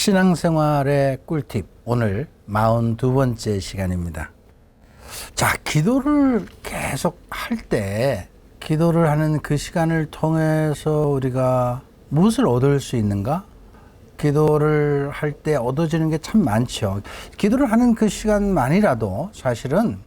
신앙생활의 꿀팁 오늘 42번째 시간입니다. 자, 기도를 계속 할 때 기도를 하는 그 시간을 통해서 우리가 무엇을 얻을 수 있는가? 기도를 할 때 얻어지는 게 참 많죠. 기도를 하는 그 시간만이라도 사실은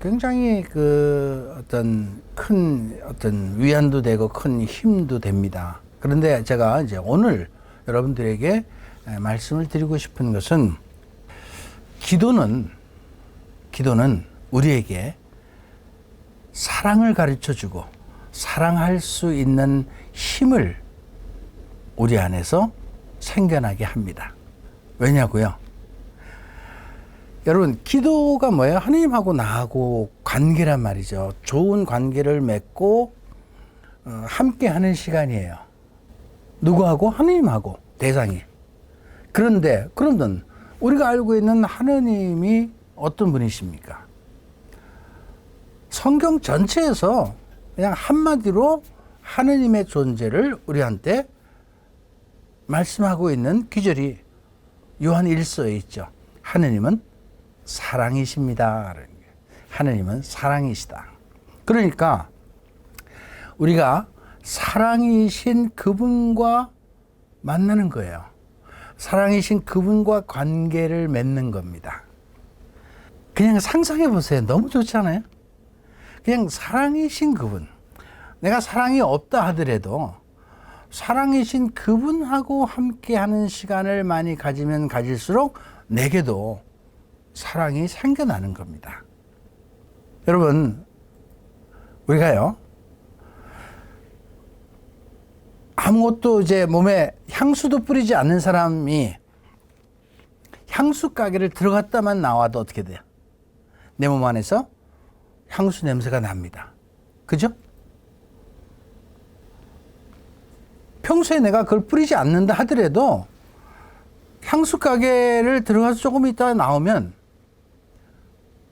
굉장히 그 어떤 큰 어떤 위안도 되고 큰 힘도 됩니다. 그런데 제가 이제 오늘 여러분들에게 말씀을 드리고 싶은 것은 기도는 기도는 우리에게 사랑을 가르쳐 주고 사랑할 수 있는 힘을 우리 안에서 생겨나게 합니다. 왜냐고요? 여러분, 기도가 뭐예요? 하나님하고 나하고 관계란 말이죠. 좋은 관계를 맺고 어, 함께 하는 시간이에요. 누구하고? 하나님하고 대상이. 그런데 그러면 우리가 알고 있는 하나님이 어떤 분이십니까? 성경 전체에서 그냥 한마디로 하느님의 존재를 우리한테 말씀하고 있는 기절이 요한 1서에 있죠. 하느님은 사랑이십니다. 하느님은 사랑이시다. 그러니까 우리가 사랑이신 그분과 만나는 거예요. 사랑이신 그분과 관계를 맺는 겁니다. 그냥 상상해 보세요. 너무 좋잖아요. 그냥 사랑이신 그분. 내가 사랑이 없다 하더라도 사랑이신 그분하고 함께 하는 시간을 많이 가지면 가질수록 내게도 사랑이 생겨나는 겁니다. 여러분, 우리가요, 아무것도 이제 몸에 향수도 뿌리지 않는 사람이 향수 가게를 들어갔다만 나와도 어떻게 돼요? 내 몸 안에서 향수 냄새가 납니다. 그죠? 평소에 내가 그걸 뿌리지 않는다 하더라도 향수 가게를 들어가서 조금 있다가 나오면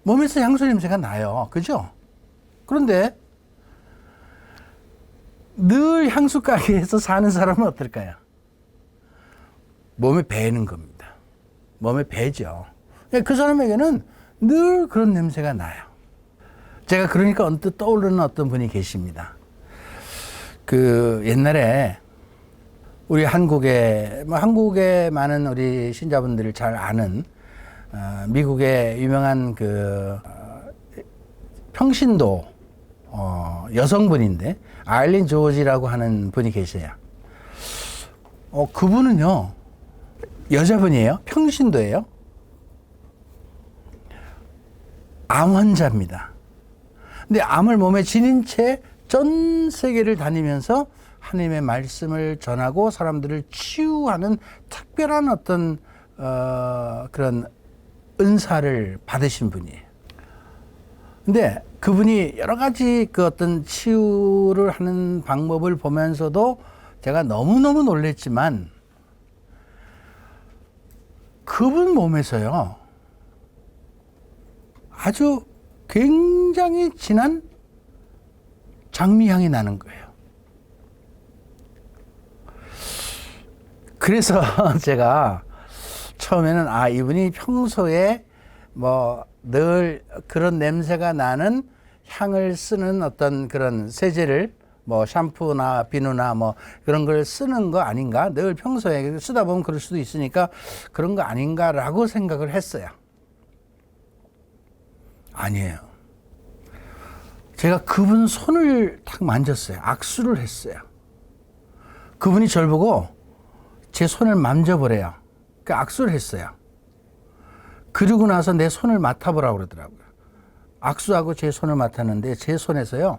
몸에서 향수 냄새가 나요. 그죠? 그런데 늘 향수 가게에서 사는 사람은 어떨까요? 몸에 배는 겁니다. 몸에 배죠. 그 사람에게는 늘 그런 냄새가 나요. 제가 그러니까 언뜻 떠오르는 어떤 분이 계십니다. 그 옛날에 우리 한국에 뭐 한국에 많은 우리 신자분들을 잘 아는 어, 미국의 유명한 그 어, 평신도 어, 여성분인데 아일린 조지라고 하는 분이 계세요. 어, 그분은요 여자분이에요. 평신도예요. 암 환자입니다. 근데 암을 몸에 지닌 채 전 세계를 다니면서 하나님의 말씀을 전하고 사람들을 치유하는 특별한 어떤 어, 그런 은사를 받으신 분이에요. 근데 그분이 여러 가지 그 어떤 치유를 하는 방법을 보면서도 제가 너무너무 놀랬지만 그분 몸에서요 아주 굉장히 진한 장미향이 나는 거예요. 그래서 제가 처음에는 아, 이분이 평소에 뭐 늘 그런 냄새가 나는 향을 쓰는 어떤 그런 세제를 뭐 샴푸나 비누나 뭐 그런 걸 쓰는 거 아닌가? 늘 평소에 쓰다 보면 그럴 수도 있으니까 그런 거 아닌가라고 생각을 했어요. 아니에요. 제가 그분 손을 탁 만졌어요. 악수를 했어요. 그분이 절 보고 제 손을 만져보래요. 그 악수를 했어요. 그러고 나서 내 손을 맡아보라고 그러더라고요. 악수하고 제 손을 맡았는데 제 손에서요.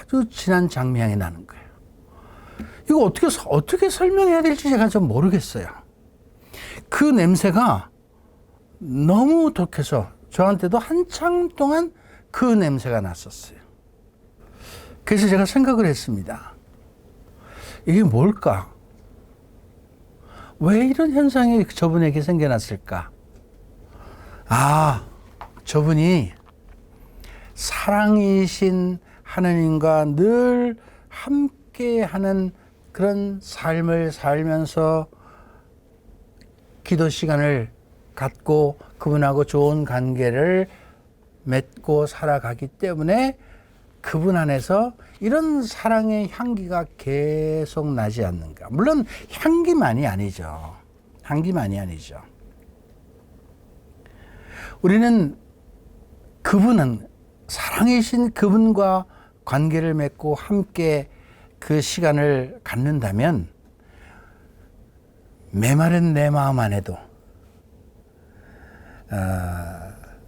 아주 진한 장미향이 나는 거예요. 이거 어떻게, 어떻게 설명해야 될지 제가 좀 모르겠어요. 그 냄새가 너무 독해서 저한테도 한참 동안 그 냄새가 났었어요. 그래서 제가 생각을 했습니다. 이게 뭘까? 왜 이런 현상이 저분에게 생겨났을까? 아, 저분이 사랑이신 하나님과 늘 함께 하는 그런 삶을 살면서 기도 시간을 갖고 그분하고 좋은 관계를 맺고 살아가기 때문에 그분 안에서 이런 사랑의 향기가 계속 나지 않는가. 물론 향기만이 아니죠. 향기만이 아니죠. 우리는 그분은 사랑이신 그분과 관계를 맺고 함께 그 시간을 갖는다면 메마른 내 마음 안에도 어,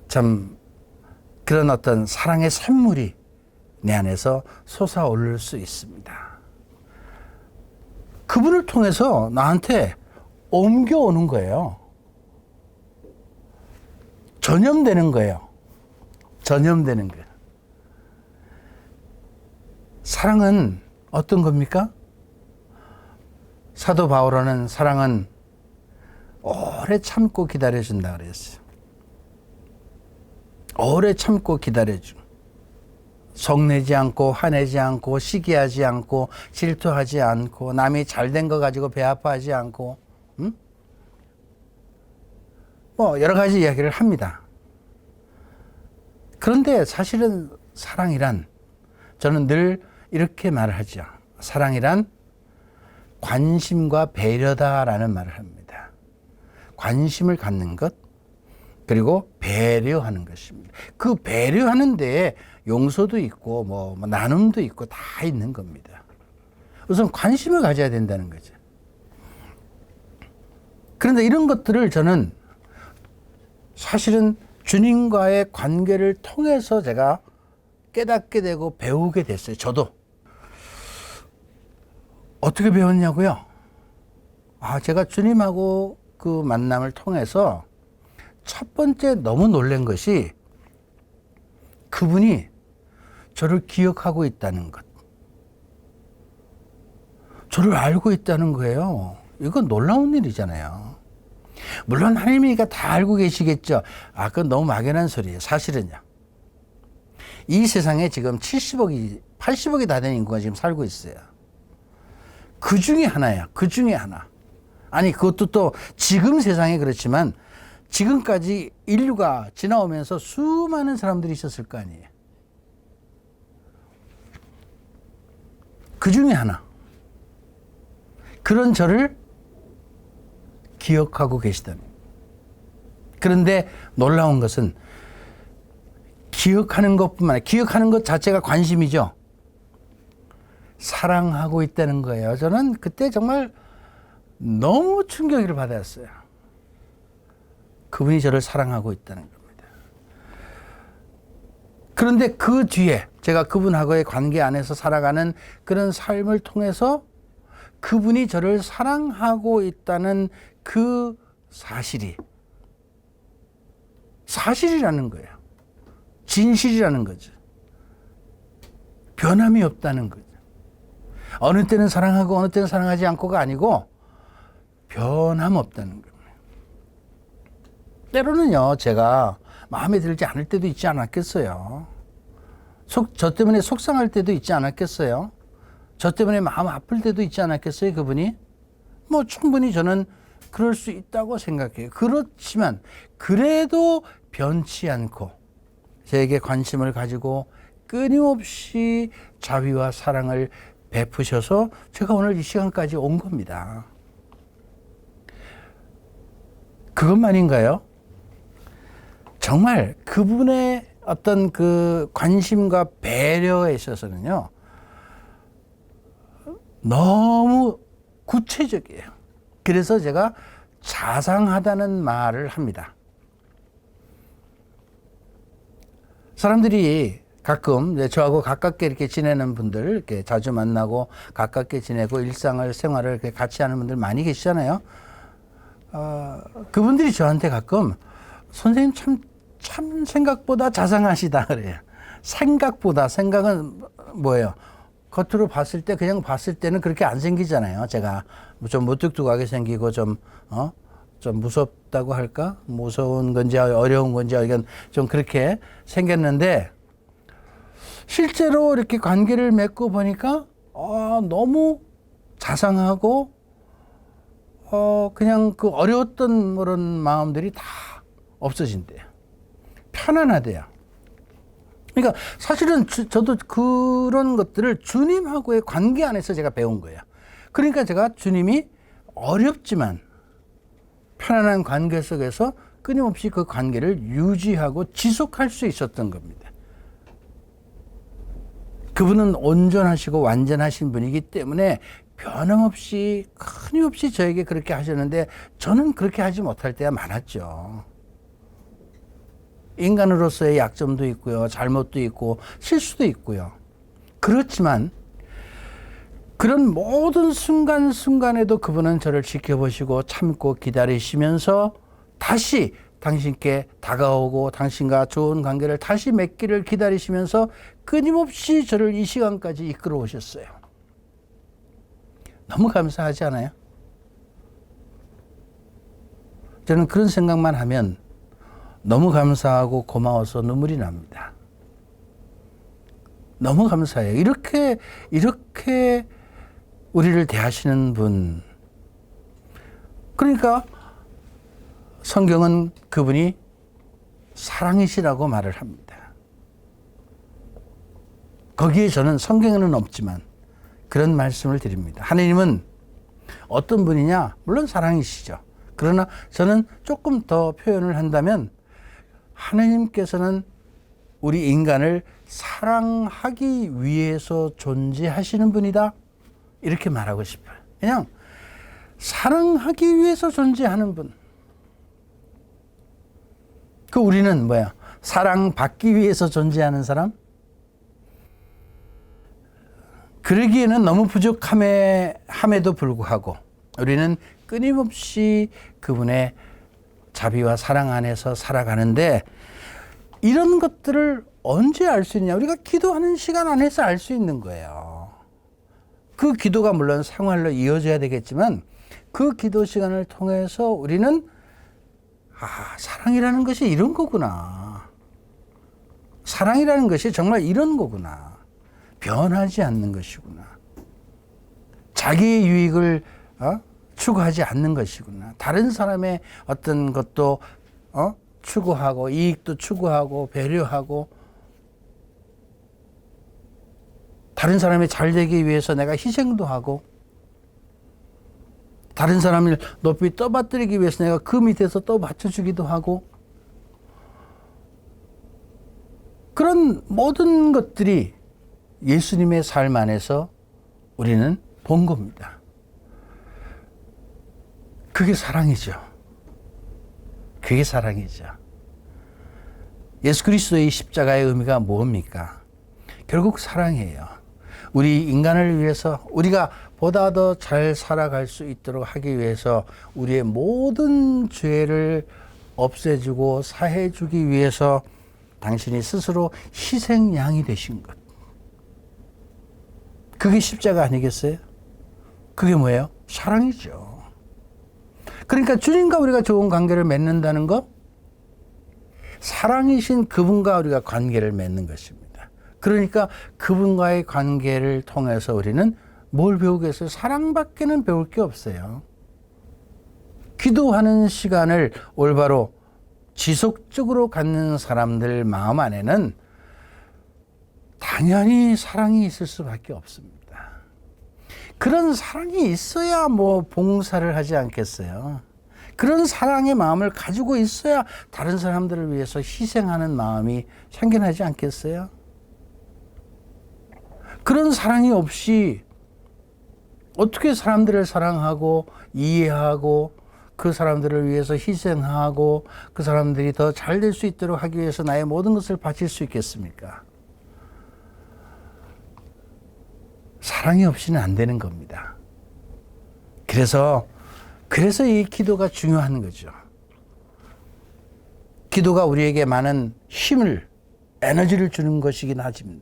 참 그런 어떤 사랑의 샘물이 내 안에서 솟아오를 수 있습니다. 그분을 통해서 나한테 옮겨오는 거예요. 전염되는 거예요. 전염되는 거예요. 사랑은 어떤 겁니까? 사도 바울은 사랑은 오래 참고 기다려준다 그랬어요. 오래 참고 기다려주. 속내지 않고 화내지 않고 시기하지 않고 질투하지 않고 남이 잘 된 거 가지고 배 아파하지 않고 음? 뭐 여러 가지 이야기를 합니다. 그런데 사실은 사랑이란 저는 늘 이렇게 말을 하죠. 사랑이란 관심과 배려다라는 말을 합니다. 관심을 갖는 것, 그리고 배려하는 것입니다. 그 배려하는 데에 용서도 있고, 뭐, 뭐 나눔도 있고, 다 있는 겁니다. 우선 관심을 가져야 된다는 거죠. 그런데 이런 것들을 저는 사실은 주님과의 관계를 통해서 제가 깨닫게 되고 배우게 됐어요. 저도. 어떻게 배웠냐고요? 아, 제가 주님하고 그 만남을 통해서 첫 번째 너무 놀란 것이 그분이 저를 기억하고 있다는 것. 저를 알고 있다는 거예요. 이건 놀라운 일이잖아요. 물론 하나님이니까 다 알고 계시겠죠. 아, 그건 너무 막연한 소리예요. 사실은요. 이 세상에 지금 70억이, 80억이 다 되는 인구가 지금 살고 있어요. 그 중에 하나야. 그 중에 하나. 아니, 그것도 또 지금 세상에 그렇지만 지금까지 인류가 지나오면서 수많은 사람들이 있었을 거 아니에요. 그 중에 하나. 그런 저를 기억하고 계시다는. 그런데 놀라운 것은 기억하는 것뿐만 아니라 기억하는 것 자체가 관심이죠. 사랑하고 있다는 거예요. 저는 그때 정말 너무 충격을 받았어요. 그분이 저를 사랑하고 있다는 겁니다. 그런데 그 뒤에 제가 그분하고의 관계 안에서 살아가는 그런 삶을 통해서 그분이 저를 사랑하고 있다는 그 사실이 사실이라는 거예요. 진실이라는 거죠. 변함이 없다는 거죠. 어느 때는 사랑하고 어느 때는 사랑하지 않고가 아니고 변함 없다는 겁니다. 때로는요, 제가 마음에 들지 않을 때도 있지 않았겠어요. 속, 저 때문에 속상할 때도 있지 않았겠어요. 저 때문에 마음 아플 때도 있지 않았겠어요, 그분이? 뭐 충분히 저는 그럴 수 있다고 생각해요. 그렇지만 그래도 변치 않고 저에게 관심을 가지고 끊임없이 자비와 사랑을 베푸셔서 제가 오늘 이 시간까지 온 겁니다. 그것만인가요? 정말 그분의 어떤 그 관심과 배려에 있어서는요, 너무 구체적이에요. 그래서 제가 자상하다는 말을 합니다. 사람들이 가끔 저하고 가깝게 이렇게 지내는 분들, 이렇게 자주 만나고 가깝게 지내고 일상을, 생활을 같이 하는 분들 많이 계시잖아요. 어, 그분들이 저한테 가끔 선생님 참, 참 생각보다 자상하시다 그래요. 생각보다, 생각은 뭐예요? 겉으로 봤을 때 그냥 봤을 때는 그렇게 안 생기잖아요. 제가 좀 무뚝뚝하게 생기고 좀 어? 좀 무섭다고 할까? 무서운 건지 어려운 건지 이건 좀 그렇게 생겼는데 실제로 이렇게 관계를 맺고 보니까 어, 너무 자상하고 어, 그냥 그 어려웠던 그런 마음들이 다 없어진대요. 편안하대요. 그러니까 사실은 주- 저도 그런 것들을 주님하고의 관계 안에서 제가 배운 거예요. 그러니까 제가 주님이 어렵지만 편안한 관계 속에서 끊임없이 그 관계를 유지하고 지속할 수 있었던 겁니다. 그분은 온전하시고 완전하신 분이기 때문에 변함없이 끊임없이 저에게 그렇게 하셨는데 저는 그렇게 하지 못할 때가 많았죠. 인간으로서의 약점도 있고요. 잘못도 있고 실수도 있고요. 그렇지만 그런 모든 순간순간에도 그분은 저를 지켜보시고 참고 기다리시면서 다시 당신께 다가오고 당신과 좋은 관계를 다시 맺기를 기다리시면서 끊임없이 저를 이 시간까지 이끌어 오셨어요. 너무 감사하지 않아요? 저는 그런 생각만 하면 너무 감사하고 고마워서 눈물이 납니다. 너무 감사해요. 이렇게, 이렇게 우리를 대하시는 분. 그러니까 성경은 그분이 사랑이시라고 말을 합니다. 거기에 저는 성경에는 없지만 그런 말씀을 드립니다. 하나님은 어떤 분이냐? 물론 사랑이시죠. 그러나 저는 조금 더 표현을 한다면 하나님께서는 우리 인간을 사랑하기 위해서 존재하시는 분이다. 이렇게 말하고 싶어요. 그냥 사랑하기 위해서 존재하는 분. 그 우리는 뭐야? 사랑받기 위해서 존재하는 사람? 그러기에는 너무 부족함에 함에도 불구하고 우리는 끊임없이 그분의 자비와 사랑 안에서 살아가는데 이런 것들을 언제 알 수 있냐? 우리가 기도하는 시간 안에서 알 수 있는 거예요. 그 기도가 물론 생활로 이어져야 되겠지만 그 기도 시간을 통해서 우리는 아, 사랑이라는 것이 이런 거구나. 사랑이라는 것이 정말 이런 거구나. 변하지 않는 것이구나. 자기의 유익을 어? 추구하지 않는 것이구나. 다른 사람의 어떤 것도 어? 추구하고 이익도 추구하고 배려하고 다른 사람이 잘 되기 위해서 내가 희생도 하고 다른 사람을 높이 떠받들이기 위해서 내가 그 밑에서 또 받쳐주기도 하고 그런 모든 것들이 예수님의 삶 안에서 우리는 본 겁니다. 그게 사랑이죠. 그게 사랑이죠. 예수 그리스도의 십자가의 의미가 뭡니까? 결국 사랑이에요. 우리 인간을 위해서 우리가 보다 더 잘 살아갈 수 있도록 하기 위해서 우리의 모든 죄를 없애주고 사해주기 위해서 당신이 스스로 희생양이 되신 것. 그게 십자가 아니겠어요? 그게 뭐예요? 사랑이죠. 그러니까 주님과 우리가 좋은 관계를 맺는다는 것, 사랑이신 그분과 우리가 관계를 맺는 것입니다. 그러니까 그분과의 관계를 통해서 우리는 뭘 배우겠어요? 사랑밖에는 배울 게 없어요. 기도하는 시간을 올바로 지속적으로 갖는 사람들 마음 안에는 당연히 사랑이 있을 수밖에 없습니다. 그런 사랑이 있어야 뭐 봉사를 하지 않겠어요? 그런 사랑의 마음을 가지고 있어야 다른 사람들을 위해서 희생하는 마음이 생겨나지 않겠어요? 그런 사랑이 없이 어떻게 사람들을 사랑하고 이해하고 그 사람들을 위해서 희생하고 그 사람들이 더 잘 될 수 있도록 하기 위해서 나의 모든 것을 바칠 수 있겠습니까? 사랑이 없이는 안 되는 겁니다. 그래서 그래서 이 기도가 중요한 거죠. 기도가 우리에게 많은 힘을 에너지를 주는 것이긴 하지만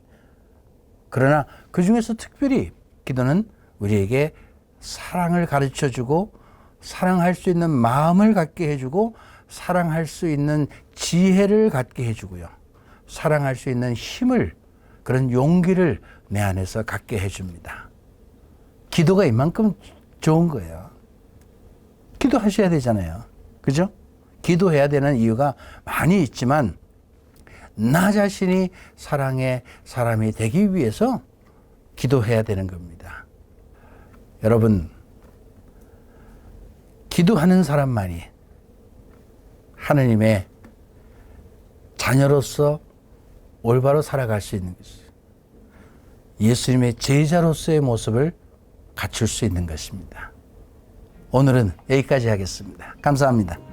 그러나 그 중에서 특별히 기도는 우리에게 사랑을 가르쳐 주고 사랑할 수 있는 마음을 갖게 해주고 사랑할 수 있는 지혜를 갖게 해주고요. 사랑할 수 있는 힘을 그런 용기를 내 안에서 갖게 해줍니다. 기도가 이만큼 좋은 거예요. 기도하셔야 되잖아요. 그죠? 기도해야 되는 이유가 많이 있지만 나 자신이 사랑의 사람이 되기 위해서 기도해야 되는 겁니다. 여러분, 기도하는 사람만이 하느님의 자녀로서 올바로 살아갈 수 있는 것이죠. 예수님의 제자로서의 모습을 갖출 수 있는 것입니다. 오늘은 여기까지 하겠습니다. 감사합니다.